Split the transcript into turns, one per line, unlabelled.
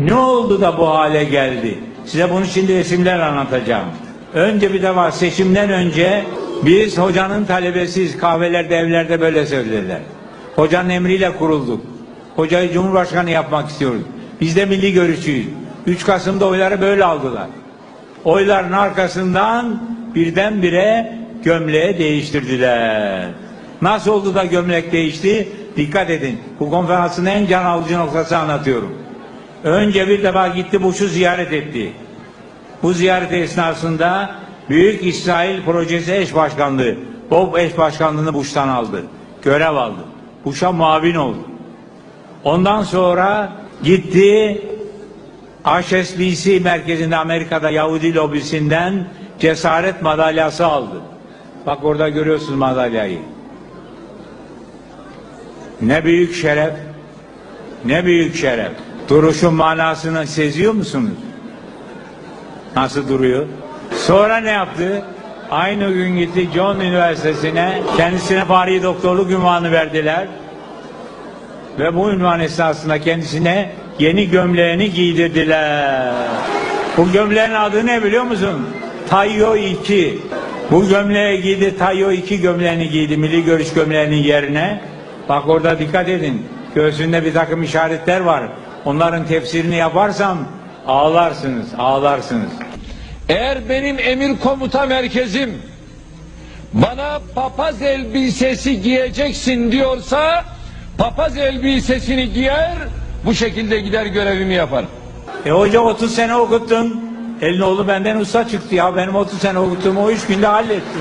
Ne oldu da bu hale geldi? Size bunu şimdi resimler anlatacağım. Önce bir de var seçimden önce biz hocanın talebesiyiz. Kahvelerde evlerde böyle söylediler. Hocanın emriyle kurulduk. Hocayı Cumhurbaşkanı yapmak istiyoruz. Biz de milli görüşçüyüz. 3 Kasım'da oyları böyle aldılar. Oyların arkasından birdenbire gömleği değiştirdiler. Nasıl oldu da gömlek değişti? Dikkat edin. Bu konferansın en can alıcı noktası anlatıyorum. Önce bir defa gitti Bush'u ziyaret etti. Bu ziyaret esnasında Büyük İsrail Projesi eş başkanlığı, Bob eş başkanlığını Bush'tan aldı. Görev aldı. Bush'a muavin oldu. Ondan sonra gitti HSBC merkezinde Amerika'da Yahudi lobisinden cesaret madalyası aldı. Bak orada görüyorsunuz madalyayı. Ne büyük şeref. Ne büyük şeref. Duruşun manasını seziyor musunuz? Nasıl duruyor? Sonra ne yaptı? Aynı gün gitti John Üniversitesi'ne kendisine Fahri Doktorluk ünvanı verdiler. Ve bu ünvan esnasında kendisine yeni gömleğini giydirdiler. Bu gömleğin adı ne biliyor musun? Tayyo 2. Bu gömleği giydi, Tayyo 2 gömleğini giydi, milli görüş gömleğinin yerine. Bak orada dikkat edin. Göğsünde bir takım işaretler var. Onların tefsirini yaparsam ağlarsınız, ağlarsınız.
Eğer benim emir komuta merkezim bana papaz elbisesi giyeceksin diyorsa papaz elbisesini giyer bu şekilde gider görevimi yaparım.
E hoca 30 sene okuttun. Elin oğlu benden usta çıktı ya. Benim 30 sene okuttuğumu o 3 günde halletti.